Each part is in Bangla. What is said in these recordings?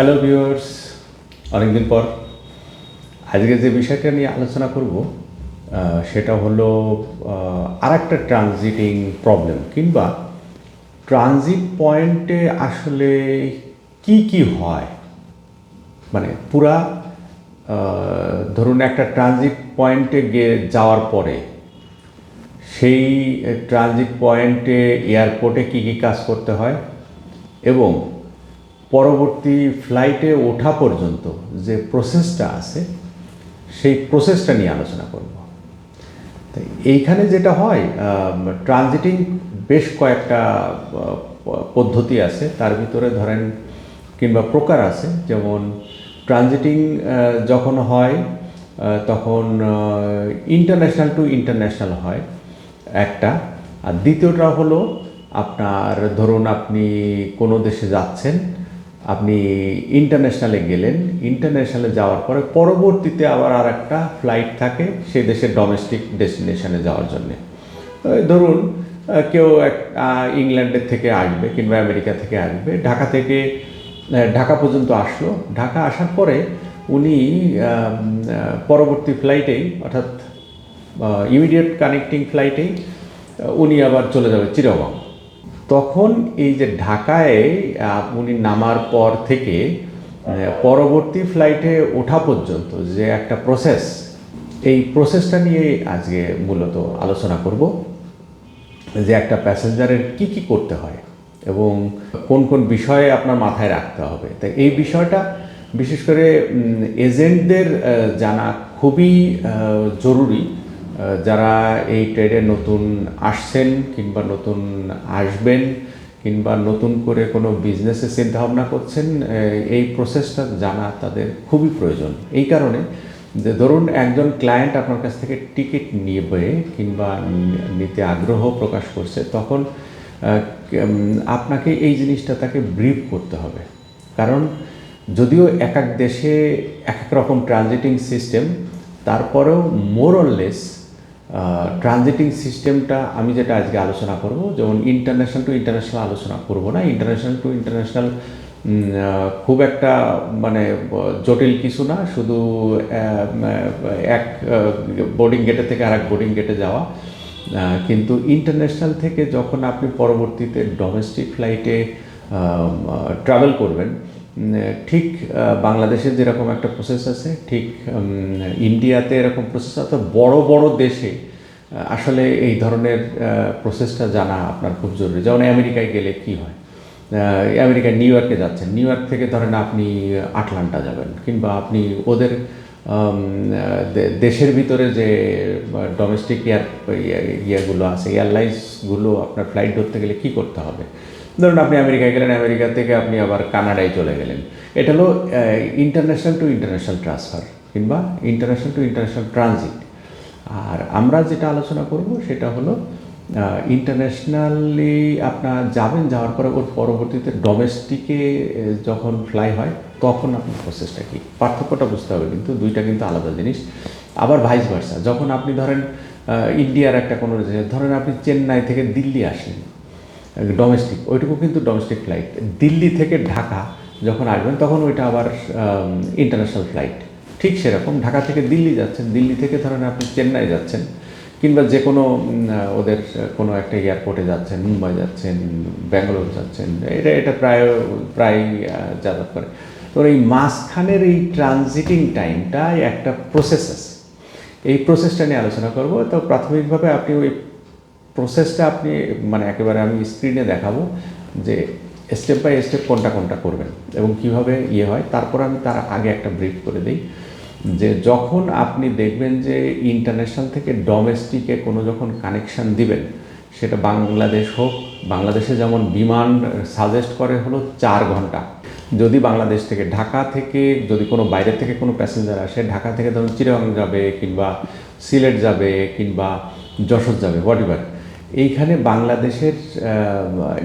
হ্যালো ভিউয়ার্স অনেকদিন পর আজকে যে বিষয়টা নিয়ে আলোচনা করব সেটা হলো আর একটা ট্রানজিটিং প্রবলেম কিংবা ট্রানজিট পয়েন্টে আসলে কি কি হয়? মানে পুরা ধরুন একটা ট্রানজিট পয়েন্টে গিয়ে যাওয়ার পরে সেই ট্রানজিট পয়েন্টে এয়ারপোর্টে কি কি কাজ করতে হয়? এবং পরবর্তী ফ্লাইটে ওঠা পর্যন্ত যে প্রসেসটা আছে, সেই প্রসেসটা নিয়ে আলোচনা করব। এইখানে যেটা হয় ট্রানজিটিং বেশ কয়েকটা পদ্ধতি আছে। তার ভিতরে ধরেন কিংবা প্রকার আছে। যেমন ট্রানজিটিং যখন হয় তখন ইন্টারন্যাশনাল টু ইন্টারন্যাশনাল হয় একটা। আর দ্বিতীয়টা হলো, আপনার ধরুন আপনি কোনো দেশে যাচ্ছেন আপনি ইন্টারন্যাশনালে গেলেন ইন্টারন্যাশনালে যাওয়ার পরে পরবর্তীতে আবার আর একটা ফ্লাইট থাকে সেই দেশের ডোমেস্টিক ডেস্টিনেশনে যাওয়ার জন্যে। ধরুন কেউ এক ইংল্যান্ডের থেকে আসবে কিংবা আমেরিকা থেকে আসবে, ঢাকা থেকে ঢাকা পর্যন্ত আসলো। ঢাকা আসার পরে উনি পরবর্তী ফ্লাইটেই অর্থাৎ ইমিডিয়েট কানেক্টিং ফ্লাইটেই উনি আবার চলে যাবে চিরগং তখন এই যে ঢাকায় উনি নামার পর থেকে পরবর্তী ফ্লাইটে ওঠা পর্যন্ত যে একটা প্রসেস এই প্রসেসটা নিয়ে আজকে মূলত আলোচনা করব। যে একটা প্যাসেঞ্জারের কি কি করতে হয় এবং কোন কোন বিষয়ে আপনার মাথায় রাখতে হবে। তাই এই বিষয়টা বিশেষ করে এজেন্টদের জানা খুবই জরুরি। যারা এই ট্রেডে নতুন আসছেন কিংবা নতুন আসবেন কিংবা নতুন করে কোনো বিজনেসে চিন্তাভাবনা করছেন এই প্রসেসটা জানা তাদের খুবই প্রয়োজন। এই কারণে যে ধরুন একজন ক্লায়েন্ট আপনার কাছ থেকে টিকিট নিবে কিংবা নিতে আগ্রহ প্রকাশ করছে, তখন আপনাকে এই জিনিসটা তাকে ব্রিফ করতে হবে। কারণ যদিও এক এক দেশে এক এক রকম ট্রানজিটিং সিস্টেম তারপরেও মোরলেস ট্রানজিটিং সিস্টেমটা আমি যেটা আজকে আলোচনা করব, যেমন ইন্টারন্যাশনাল টু ইন্টারন্যাশনাল আলোচনা করব না, ইন্টারন্যাশনাল টু ইন্টারন্যাশনাল খুব একটা মানে জটিল কিছু না, শুধু এক বোর্ডিং গেটে থেকে আরেক বোর্ডিং গেটে যাওয়া। কিন্তু ইন্টারন্যাশনাল থেকে যখন আপনি পরবর্তীতে ডোমেস্টিক ফ্লাইটে ট্রাভেল করবেন ঠিক বাংলাদেশের যেরকম একটা প্রসেস আছে, ঠিক ইন্ডিয়াতে এরকম প্রসেস আছে বড় বড় দেশে আসলে এই ধরনের প্রসেসটা জানা আপনার খুব জরুরি। যেমন আমেরিকায় গেলে কি হয়? আমেরিকায় নিউ ইয়র্কে যাচ্ছেন। নিউ ইয়র্ক থেকে ধরেন আপনি আটলান্টা যাবেন, কিংবা আপনি ওদের দেশের ভিতরে যে ডোমেস্টিক এয়ার ইয়েগুলো আছে এয়ারলাইন্সগুলো আপনার ফ্লাইট ধরতে গেলে কি করতে হবে? ধরুন আপনি আমেরিকায় গেলেন, আমেরিকা থেকে আপনি আবার কানাডায় চলে গেলেন। এটা হলো ইন্টারন্যাশনাল টু ইন্টারন্যাশনাল ট্রান্সফার কিংবা ইন্টারন্যাশনাল টু ইন্টারন্যাশনাল ট্রানজিট আর আমরা যেটা আলোচনা করব সেটা হলো ইন্টারন্যাশনালি আপনার যাবেন, যাওয়ার পরে ওর পরবর্তীতে ডোমেস্টিকে যখন ফ্লাই হয়, তখন আপনার প্রসেসটা কী? পার্থক্যটা বুঝতে হবে কিন্তু, দুইটা কিন্তু আলাদা জিনিস। আবার ভাইস ভার্সা যখন আপনি ধরেন ইন্ডিয়ার একটা কোনো ধরেন আপনি চেন্নাই থেকে দিল্লি আসলেন ডোমেস্টিক ওইটুকু কিন্তু ডোমেস্টিক ফ্লাইট দিল্লি থেকে ঢাকা যখন আসবেন, তখন ওইটা আবার ইন্টারন্যাশনাল ফ্লাইট ঠিক সেরকম, ঢাকা থেকে দিল্লি যাচ্ছেন। দিল্লি থেকে ধরেন আপনি চেন্নাই যাচ্ছেন, কিংবা যে কোনো ওদের কোনো একটা এয়ারপোর্টে যাচ্ছেন, মুম্বাই যাচ্ছেন, ব্যাঙ্গালোর যাচ্ছেন, এটা এটা প্রায় প্রায় যাতায়াত করে। তো এই মাঝখানের এই ট্রানজিটিং টাইমটাই একটা প্রসেস আছে এই প্রসেসটা নিয়ে আলোচনা করব। তো প্রাথমিকভাবে আপনি ওই প্রসেসটা আপনি মানে একেবারে আমি স্ক্রিনে দেখাবো যে স্টেপ বাই স্টেপ কোনটা কোনটা করবেন এবং কীভাবে ইয়ে হয়। তারপর আমি তার আগে একটা ব্রিফ করে দিই যে যখন আপনি দেখবেন যে ইন্টারন্যাশনাল থেকে ডোমেস্টিকে কোনো যখন কানেকশন দিবেন, সেটা বাংলাদেশ হোক, বাংলাদেশে যেমন বিমান সাজেস্ট করে হলো চার ঘণ্টা। যদি বাংলাদেশ থেকে ঢাকা থেকে, যদি কোনো বাইরে থেকে কোনো প্যাসেঞ্জার আসে, ঢাকা থেকে ধরুন চিরাং যাবে কিংবা সিলেট যাবে কিংবা যশোর যাবে হোয়াট এইখানে বাংলাদেশের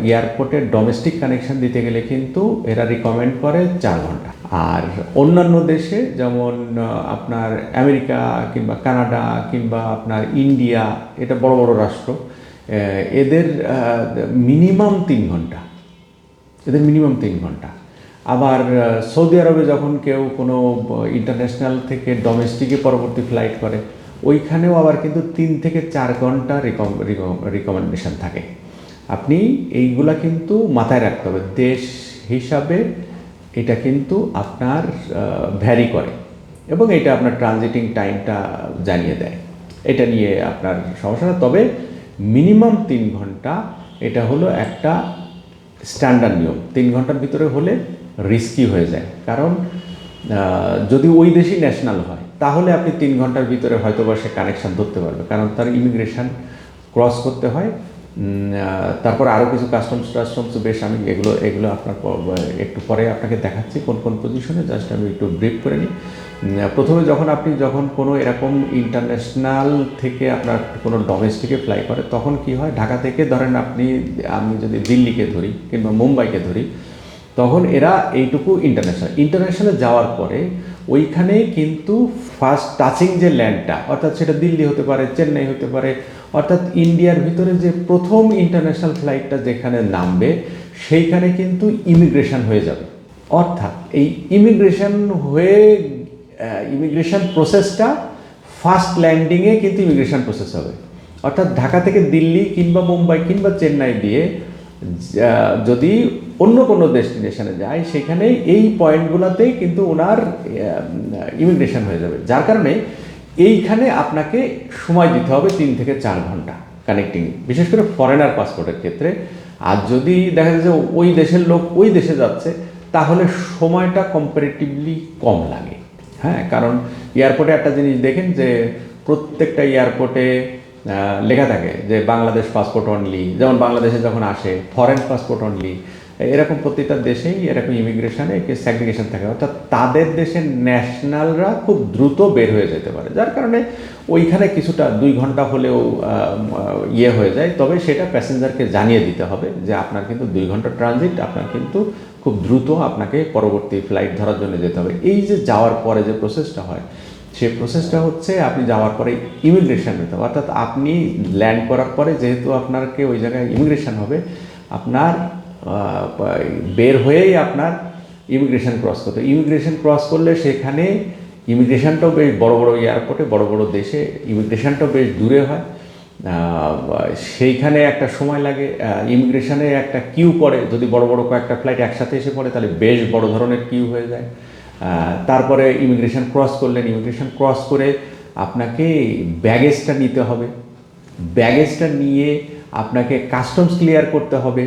এয়ারপোর্টের ডোমেস্টিক কানেকশন দিতে গেলে কিন্তু এরা রিকমেন্ড করে চার ঘণ্টা। আর অন্যান্য দেশে যেমন আপনার আমেরিকা কিংবা কানাডা কিংবা আপনার ইন্ডিয়া, এটা বড় বড় রাষ্ট্র এদের মিনিমাম তিন ঘণ্টা। এদের মিনিমাম তিন ঘণ্টা। আবার সৌদি আরবে যখন কেউ কোনো ইন্টারন্যাশনাল থেকে ডোমেস্টিকে পরবর্তী ফ্লাইট করে ওইখানেও আবার কিন্তু তিন থেকে চার ঘণ্টা রিকমেন্ডেশন থাকে। আপনি এইগুলা কিন্তু মাথায় রাখতে হবে। দেশ হিসাবে এটা কিন্তু আপনার ভ্যারি করে এবং এটা আপনার ট্রানজিটিং টাইমটা জানিয়ে দেয়। এটা নিয়ে আপনার সমস্যা না। তবে মিনিমাম তিন ঘণ্টা এটা হলো একটা স্ট্যান্ডার্ড নিয়ম। তিন ঘণ্টার ভিতরে হলে রিস্কি হয়ে যায়। কারণ যদি ওই দেশই ন্যাশনাল হয় তাহলে আপনি তিন ঘণ্টার ভিতরে হয়তো বা সে কানেকশান ধরতে পারবে। কারণ তার ইমিগ্রেশন ক্রস করতে হয়। তারপর আরও কিছু কাস্টমস টাস্টমস বেশ আমি এগুলো এগুলো আপনার একটু পরে আপনাকে দেখাচ্ছি কোন কোন পজিশনে জাস্ট আমি একটু ব্রিফ করে নিই। প্রথমে যখন আপনি যখন কোনো এরকম ইন্টারন্যাশনাল থেকে আপনার কোনো ডোমেস্টিকে ফ্লাই করে, তখন কি হয়? ঢাকা থেকে ধরেন আপনি, আমি যদি দিল্লিকে ধরি কিংবা মুম্বাইকে ধরি, তখন এরা এইটুকু ইন্টারন্যাশনাল ইন্টারন্যাশনালে যাওয়ার পরে ওইখানে কিন্তু ফার্স্ট টাচিং যে ল্যান্ডটা, অর্থাৎ সেটা দিল্লি হতে পারে, চেন্নাই হতে পারে, অর্থাৎ ইন্ডিয়ার ভিতরে যে প্রথম ইন্টারন্যাশনাল ফ্লাইটটা যেখানে নামবে, সেইখানে কিন্তু ইমিগ্রেশন হয়ে যাবে। অর্থাৎ এই ইমিগ্রেশন হয়ে ইমিগ্রেশন প্রসেসটা ফার্স্ট ল্যান্ডিংয়ে কিন্তু ইমিগ্রেশন প্রসেস হবে। অর্থাৎ ঢাকা থেকে দিল্লি কিংবা মুম্বাই কিংবা চেন্নাই দিয়ে যদি অন্য কোনো ডেস্টিনেশনে যায় সেখানে এই পয়েন্টগুলোতেই কিন্তু ওনার ইমিগ্রেশন হয়ে যাবে। যার কারণে এইখানে আপনাকে সময় দিতে হবে তিন থেকে চার ঘণ্টা কানেক্টিং বিশেষ করে ফরেনার পাসপোর্টের ক্ষেত্রে। আর যদি দেখা যায় যে ওই দেশের লোক ওই দেশে যাচ্ছে, তাহলে সময়টা কম্পারেটিভলি কম লাগে। হ্যাঁ কারণ এয়ারপোর্টে একটা জিনিস দেখেন যে প্রত্যেকটা এয়ারপোর্টে লেখা থাকে যে বাংলাদেশ পাসপোর্ট অনলি যেমন বাংলাদেশে যখন আসে ফরেন পাসপোর্ট অনলি এরকম প্রত্যেকটা দেশেই এরকম ইমিগ্রেশনে স্যাগ্রিগেশন থাকে। অর্থাৎ তাদের দেশের ন্যাশনালরা খুব দ্রুত বের হয়ে যেতে পারে, যার কারণে ওইখানে কিছুটা দুই ঘণ্টা হলেও ইয়ে হয়ে যায়। তবে সেটা প্যাসেঞ্জারকে জানিয়ে দিতে হবে যে আপনার কিন্তু দুই ঘণ্টা ট্রানজিট আপনার কিন্তু খুব দ্রুত আপনাকে পরবর্তী ফ্লাইট ধরার জন্য যেতে হবে। এই যে যাওয়ার পরে যে প্রসেসটা হয় সেই প্রসেসটা হচ্ছে আপনি যাওয়ার পরে ইমিগ্রেশন নিতে হবে। অর্থাৎ আপনি ল্যান্ড করার পরে যেহেতু আপনাকে ওই জায়গায় ইমিগ্রেশন হবে, আপনার বের হয়েই আপনার ইমিগ্রেশন ক্রস করতে ইমিগ্রেশন ক্রস করলে সেখানে ইমিগ্রেশনটাও বেশ বড় বড় এয়ারপোর্টে বড় বড় দেশে ইমিগ্রেশনটাও বেশ দূরে হয়। সেইখানে একটা সময় লাগে ইমিগ্রেশনে একটা কিউ পড়ে। যদি বড় বড় কয়েকটা ফ্লাইট একসাথে এসে পড়ে, তাহলে বেশ বড় ধরনের কিউ হয়ে যায়। তারপরে ইমিগ্রেশন ক্রস করলেন। ইমিগ্রেশন ক্রস করে আপনাকে ব্যাগেজটা নিতে হবে। ব্যাগেজটা নিয়ে আপনাকে কাস্টমস ক্লিয়ার করতে হবে।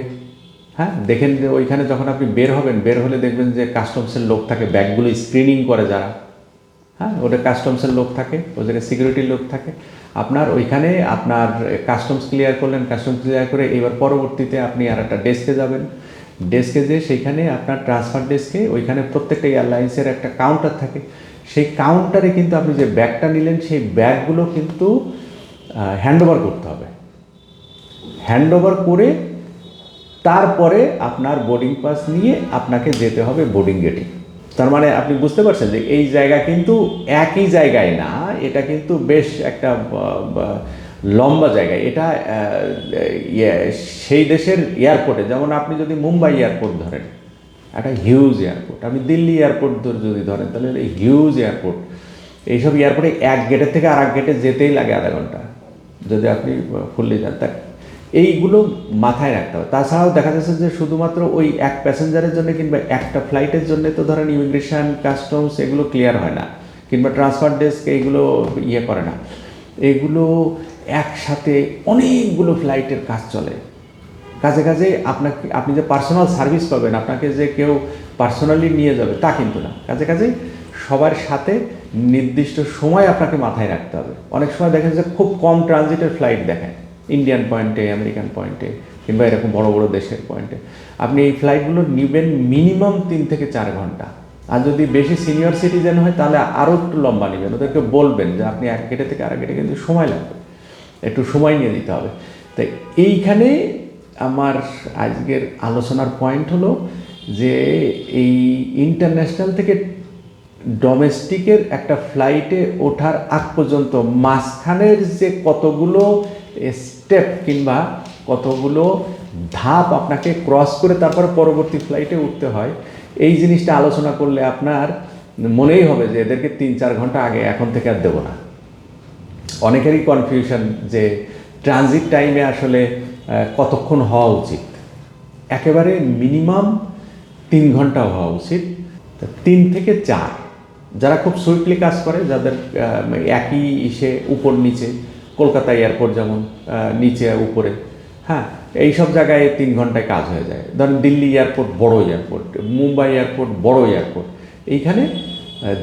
হ্যাঁ দেখেন যে ওইখানে যখন আপনি বের হবেন, বের হলে দেখবেন যে কাস্টমসের লোক থাকে, ব্যাগগুলো স্ক্রিনিং করে যারা। হ্যাঁ ওটা কাস্টমসের লোক থাকে জায়গায় সিকিউরিটির লোক থাকে। আপনার ওইখানে আপনার কাস্টমস ক্লিয়ার করলেন কাস্টমস ক্লিয়ার করে এবার পরবর্তীতে আপনি আর একটা ডেস্কে যাবেন। ডেস্কে যে সেইখানে আপনার ট্রান্সফার ডেস্কে ওইখানে প্রত্যেকটা এয়ারলাইন্সের একটা কাউন্টার থাকে। সেই কাউন্টারে কিন্তু আপনি যে ব্যাগটা নিলেন, সেই ব্যাগগুলো কিন্তু হ্যান্ড ওভার করতে হবে। হ্যান্ড ওভার করে তারপরে আপনার বোর্ডিং পাস নিয়ে আপনাকে যেতে হবে বোর্ডিং গেটে তার মানে আপনি বুঝতে পারছেন যে এই জায়গা কিন্তু একই জায়গায় না, এটা কিন্তু বেশ একটা লম্বা জায়গা এটা ইয়ে, সেই দেশের এয়ারপোর্টে যেমন আপনি যদি মুম্বাই এয়ারপোর্ট ধরেন একটা হিউজ এয়ারপোর্ট আপনি দিল্লি এয়ারপোর্ট যদি ধরেন তাহলে এই হিউজ এয়ারপোর্ট এইসব এয়ারপোর্টে এক গেটের থেকে আর এক গেটে যেতেই লাগে আধা ঘণ্টা যদি আপনি ফুললি যান। তা এইগুলো মাথায় রাখতে হবে। তাছাড়াও দেখা যাচ্ছে যে শুধুমাত্র ওই এক প্যাসেঞ্জারের জন্য কিংবা একটা ফ্লাইটের জন্য তো ধরেন ইমিগ্রেশন কাস্টমস এগুলো ক্লিয়ার হয় না কিংবা ট্রান্সফার ডেস্ক এইগুলো ইয়ে করে না। এগুলো একসাথে অনেকগুলো ফ্লাইটের কাজ চলে। কাজে কাজে আপনাকে, আপনি যে পার্সোনাল সার্ভিস পাবেন, আপনাকে যে কেউ পার্সোনালি নিয়ে যাবে, তা কিন্তু না। কাজে কাজে সবার সাথে নির্দিষ্ট সময় আপনাকে মাথায় রাখতে হবে। অনেক সময় দেখেন যে খুব কম ট্রানজিটের ফ্লাইট দেখায় ইন্ডিয়ান পয়েন্টে আমেরিকান পয়েন্টে কিংবা এরকম বড় বড় দেশের পয়েন্টে আপনি এই ফ্লাইটগুলো নেবেন মিনিমাম তিন থেকে চার ঘণ্টা। আর যদি বেশি সিনিয়র সিটিজেন হয়, তাহলে আরও একটু লম্বা নেবেন। ওদেরকে বলবেন যে আপনি এক গেটে থেকে আরেক গেটে কিন্তু সময় লাগবে। একটু সময় নিয়ে দিতে হবে। তাই এইখানে আমার আজকের আলোচনার পয়েন্ট হলো যে এই ইন্টারন্যাশনাল থেকে ডোমেস্টিকের একটা ফ্লাইটে ওঠার আগ পর্যন্ত মাঝখানের যে কতগুলো স্টেপ কিংবা কতগুলো ধাপ আপনাকে ক্রস করে তারপর পরবর্তী ফ্লাইটে উঠতে হয়, এই জিনিসটা আলোচনা করলে আপনার মনেই হবে যে এদেরকে তিন চার ঘণ্টা আগে এখন থেকে আর দেবো না। অনেকেরই কনফিউশন যে ট্রানজিট টাইমে আসলে কতক্ষণ হওয়া উচিত? একেবারে মিনিমাম তিন ঘণ্টা হওয়া উচিত। তিন থেকে চার, যারা খুব সুইটলি কাজ করে, যাদের একই ইসে উপর নিচে, কলকাতা এয়ারপোর্ট যেমন নিচে উপরে হ্যাঁ এই সব জায়গায় তিন ঘন্টায় কাজ হয়ে যায়। ধরেন দিল্লি এয়ারপোর্ট বড় এয়ারপোর্ট মুম্বাই এয়ারপোর্ট বড় এয়ারপোর্ট এইখানে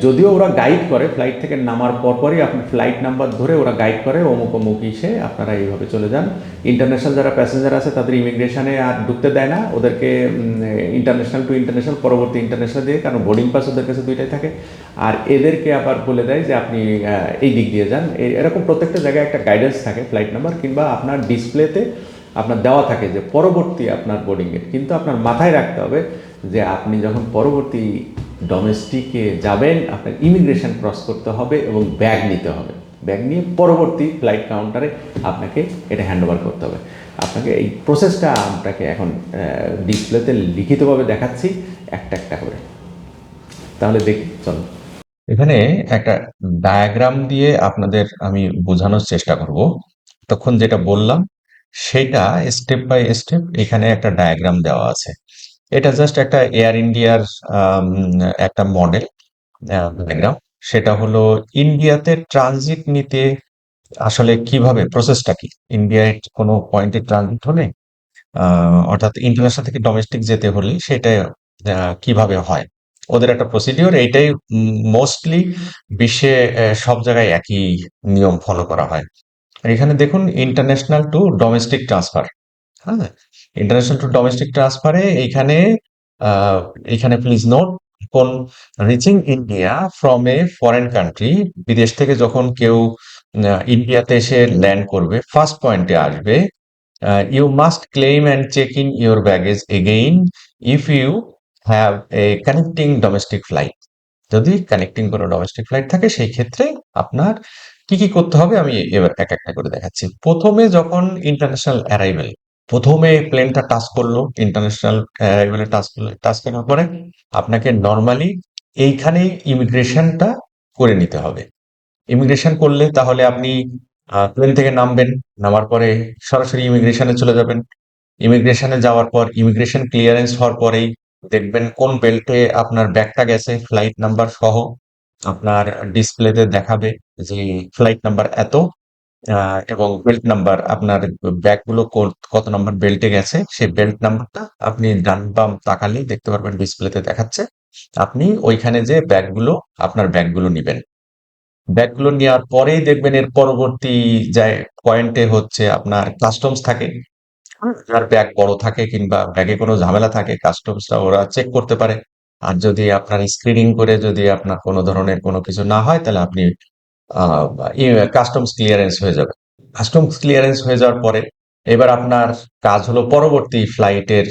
যদিও ওরা গাইড করে ফ্লাইট থেকে নামার পরপরই আপনি ফ্লাইট নাম্বার ধরে ওরা গাইড করে, অমুক অমুক ইসে আপনারা এইভাবে চলে যান। ইন্টারন্যাশনাল যারা প্যাসেঞ্জার আছে, তাদের ইমিগ্রেশনে আর ঢুকতে দেয় না। ওদেরকে ইন্টারন্যাশনাল টু ইন্টারন্যাশনাল পরবর্তী ইন্টারন্যাশনাল দিয়ে, কারণ বোর্ডিং পাস ওদের কাছে দুইটাই থাকে। আর এদেরকে আবার বলে দেয় যে আপনি এই দিক দিয়ে যান। এরকম প্রত্যেকটা জায়গায় একটা গাইডেন্স থাকে ফ্লাইট নাম্বার কিংবা আপনার ডিসপ্লেতে আপনার দেওয়া থাকে যে পরবর্তী আপনার বোর্ডিংয়ের কিন্তু আপনার মাথায় রাখতে হবে যে আপনি যখন পরবর্তী ডোমেস্টিকে যাবেন, আপনার ইমিগ্রেশন ক্রস করতে হবে এবং ব্যাগ নিতে হবে। ব্যাগ নিয়ে পরবর্তী ফ্লাইট কাউন্টারে আপনাকে এটা হ্যান্ড ওভার করতে হবে। আপনাকে এই প্রসেসটা আপনাকে এখন ডিসপ্লেতে লিখিতভাবে দেখাচ্ছি, একটা একটা করে। তাহলে দেখি, চলো। এখানে একটা ডায়াগ্রাম দিয়ে আপনাদের আমি বোঝানোর চেষ্টা করব। তখন যেটা বললাম, সেটা স্টেপ বাই স্টেপ এখানে একটা ডায়াগ্রাম দেওয়া আছে। এটা জাস্ট একটা এয়ার ইন্ডিয়ার একটা মডেল সেটা হলো ইন্ডিয়াতে ট্রানজিট নিতে আসলে কীভাবে প্রসেসটা কি? ইন্ডিয়ায় কোনো পয়েন্টে ট্রানজিট হলে অর্থাৎ ইন্টারন্যাশনাল থেকে ডোমেস্টিক যেতে হলে সেটা কীভাবে হয়? ওদের একটা প্রসিডিওর এইটাই মোস্টলি বিশ্বে সব জায়গায় একই নিয়ম ফলো করা হয়। এখানে দেখুন ইন্টারন্যাশনাল টু ডোমেস্টিক ট্রান্সফার হ্যাঁ? ইন্টারন্যাশনাল টু ডোমেস্টিক ট্রান্সফারে এইখানে আহ, এখানে প্লিজ নোট কোন reaching India from a foreign country বিদেশ থেকে যখন কেউ ইন্ডিয়াতে এসে ল্যান্ড করবে ফার্স্ট পয়েন্টে আসবে you must must and and check in your baggage again if have a connecting domestic flight যদি কানেক্টিং কোনো ডোমেস্টিক ফ্লাইট থাকে সেই ক্ষেত্রে আপনার কি কি করতে হবে আমি এবার এক একটা করে দেখাচ্ছি। প্রথমে যখন ইন্টারন্যাশনাল অ্যারাইভেল প্রথমে প্লেনটা টাচ করল ইন্টারন্যাশনাল অ্যারাইভেলে টাচ করল। টাচ করার পরে আপনাকে নর্মালি এইখানেই ইমিগ্রেশনটা করে নিতে হবে। ইমিগ্রেশন করলে তাহলে আপনি প্লেন থেকে নামবেন নামার পরে সরাসরি ইমিগ্রেশনে চলে যাবেন। ইমিগ্রেশনে যাওয়ার পর ইমিগ্রেশন ক্লিয়ারেন্স হওয়ার পরেই দেখবেন কোন বেল্টে আপনার ব্যাগটা গেছে ফ্লাইট নাম্বার সহ আপনার ডিসপ্লেতে দেখাবে যে ফ্লাইট নাম্বার এত। এবং বেল্ট নাম্বার আপনার ব্যাগগুলো কত নাম্বার বেল্টে গেছে, সেই বেল্ট নাম্বারটা আপনি ডান বাম তাকালেই দেখতে পারবেন ডিসপ্লেতে দেখাচ্ছে। আপনি ওইখানে যে ব্যাগগুলো আপনার ব্যাগগুলো নিবেন। ব্যাগগুলো নেওয়ার পরেই দেখবেন এর পরবর্তী পয়েন্টে হচ্ছে আপনার কাস্টমস থাকে। যার ব্যাগ বড় থাকে কিংবা ব্যাগে কোনো ঝামেলা থাকে কাস্টমসরা ওরা চেক করতে পারে। আর যদি আপনার স্ক্রিনিং করে যদি আপনার কোনো ধরনের কোনো কিছু না হয়, তাহলে আপনি কাস্টমস ক্লিয়ারেন্স হয়ে যাবে। কাস্টমস ক্লিয়ারেন্স হয়ে যাওয়ার পরে এবার আপনার কাজ হলো পরবর্তী ফ্লাইটের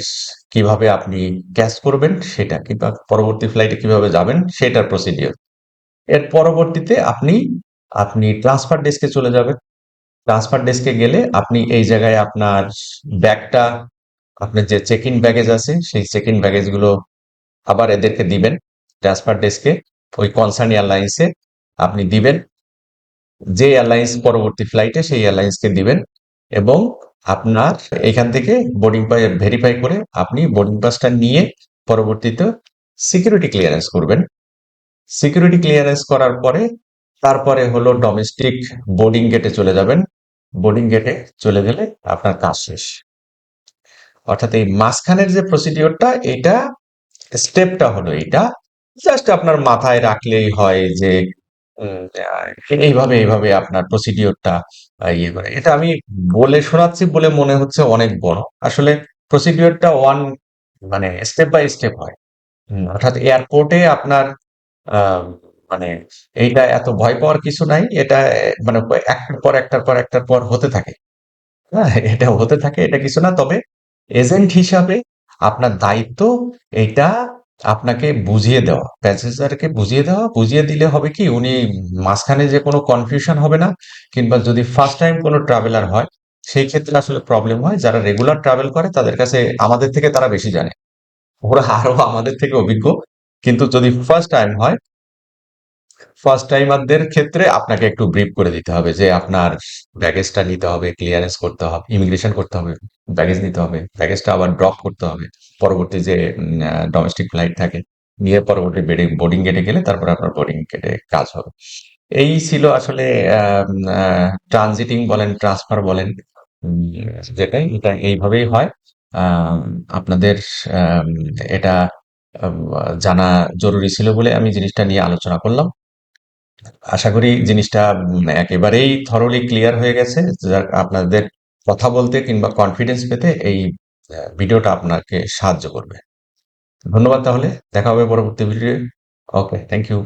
কীভাবে আপনি ক্যাচ করবেন সেটা, কিংবা পরবর্তী ফ্লাইটে কীভাবে যাবেন সেটার প্রসিডিওর এর পরবর্তীতে আপনি আপনি ট্রান্সফার ডেস্কে চলে যাবেন। ট্রান্সফার ডেস্কে গেলে আপনি এই জায়গায় আপনার ব্যাগটা আপনার যে চেক ইন ব্যাগেজ আছে, সেই চেক ইন ব্যাগেজগুলো আবার এদেরকে দিবেন। ট্রান্সফার ডেস্কে ওই কনসার্ন এয়ারলাইন্সে আপনি দিবেন। যে এয়ারলাইন্স পরবর্তী ফ্লাইটে সেই এয়ারলাইন্সকে দিবেন এবং আপনার এখান থেকে বোর্ডিং পাস ভেরিফাই করে আপনি বোর্ডিং পাসটা নিয়ে পরবর্তীতে সিকিউরিটি ক্লিয়ারেন্স করবেন। সিকিউরিটি ক্লিয়ারেন্স করার পরে তারপরে হলো ডোমেস্টিক বোর্ডিং গেটে চলে যাবেন। বোর্ডিং গেটে চলে গেলে আপনার কাজ শেষ। অর্থাৎ এই মাঝখানের যে প্রসিডিওরটা এটা স্টেপটা হলো এটা জাস্ট আপনার মাথায় রাখলেই হয় যে এইভাবে এইভাবে আপনার প্রসিডিওরটা ইয়ে করে। এটা আমি বলে শোনাচ্ছি বলে মনে হচ্ছে অনেক বড়। আসলে প্রসিডিওরটা ওয়ান মানে স্টেপ বাই স্টেপ হয়। অর্থাৎ এয়ারপোর্টে আপনার মানে এইটা এত ভয় পাওয়ার কিছু নাই। এটা মানে একটার পর একটার পর একটার পর হতে থাকে। হ্যাঁ এটা হতে থাকে, এটা কিছু না। তবে এজেন্ট হিসাবে আপনার দায়িত্ব এটা আপনাকে বুঝিয়ে দেওয়া প্যাসেঞ্জারকে বুঝিয়ে দেওয়া, বুঝিয়ে দিলে হবে কি উনি মাঝখানে যে কোনো কনফিউশন হবে না, কিংবা যদি ফার্স্ট টাইম কোনো ট্রাভেলার হয়, সেই ক্ষেত্রে আসলে প্রবলেম হয়। যারা রেগুলার ট্রাভেল করে, তাদের কাছে আমাদের থেকে তারা বেশি জানে। ওরা আরও আমাদের থেকে অভিজ্ঞ। কিন্তু যদি ফার্স্ট টাইম হয় ফার্স্ট টাইমারদের ক্ষেত্রে আপনাকে একটু ব্রিফ করে দিতে হবে যে আপনার ব্যাগেজটা নিতে হবে ক্লিয়ারেন্স করতে হবে ইমিগ্রেশন করতে হবে ব্যাগেজ নিতে হবে ব্যাগেজটা আবার ড্রপ করতে হবে। পরবর্তী যে ডোমেস্টিক ফ্লাইট থাকে, নিয়ে পরবর্তী বেডিং বোর্ডিং গেটে গেলে তারপর আপনার বোর্ডিং গেটে কাজ হবে। এই ছিল আসলে ট্রানজিটিং বলেন ট্রান্সফার বলেন যেটাই, এটা এইভাবেই হয়। আপনাদের এটা জানা জরুরি ছিল বলে আমি জিনিসটা নিয়ে আলোচনা করলাম। আশা করি জিনিসটা একেবারেই থরলি ক্লিয়ার হয়ে গেছে। আপনাদের কথা বলতে কিংবা কনফিডেন্স পেতে এই ভিডিওটা আপনাকে সাহায্য করবে। ধন্যবাদ তাহলে। দেখা হবে পরবর্তী ভিডিও ওকে থ্যাংক ইউ